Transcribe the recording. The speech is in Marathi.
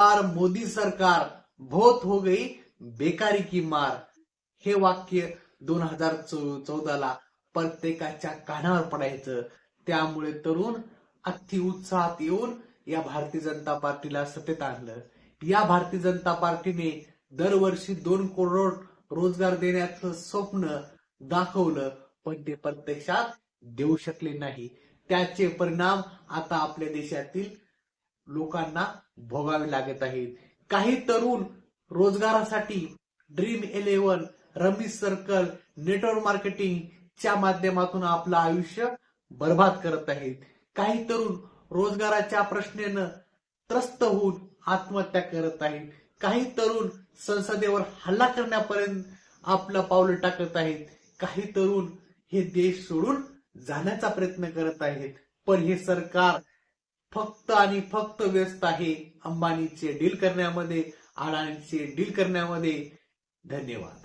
सरकार मोदी सरकार बहुत हो गई बेकारी की मार. हे वाक्य दोन हजार चौदाला प्रत्येकाच्या कानावर पडायचं. त्यामुळे तरुण अति उत्साहात येऊन या भारतीय जनता पार्टीला सत्तेत आणलं. या भारतीय जनता पार्टीने दरवर्षी दोन करोड रोजगार देण्याचं स्वप्न दाखवलं पण ते प्रत्यक्षात देऊ शकले नाही. त्याचे परिणाम आता आपल्या देशातील लोकांना भोगावे लागत आहेत. काही तरुण रोजगारासाठी Dream Eleven Rummy Circle network marketing च्या माध्यमातून आपलं आयुष्य बर्बाद करत आहेत. काही तरुण रोजगाराच्या प्रश्नेनं त्रस्त होऊन आत्महत्या करत आहेत. काही तरुण संसदेवर हल्ला करण्यापर्यंत आपलं पावलं टाकत आहेत. काही तरुण हे देश सोडून जाण्याचा प्रयत्न करत आहेत. पण हे सरकार फक्त आणि फक्त व्यस्त आहे अंबानीचे डील करण्यामध्ये अडाणीचे डील करण्यामध्ये. धन्यवाद.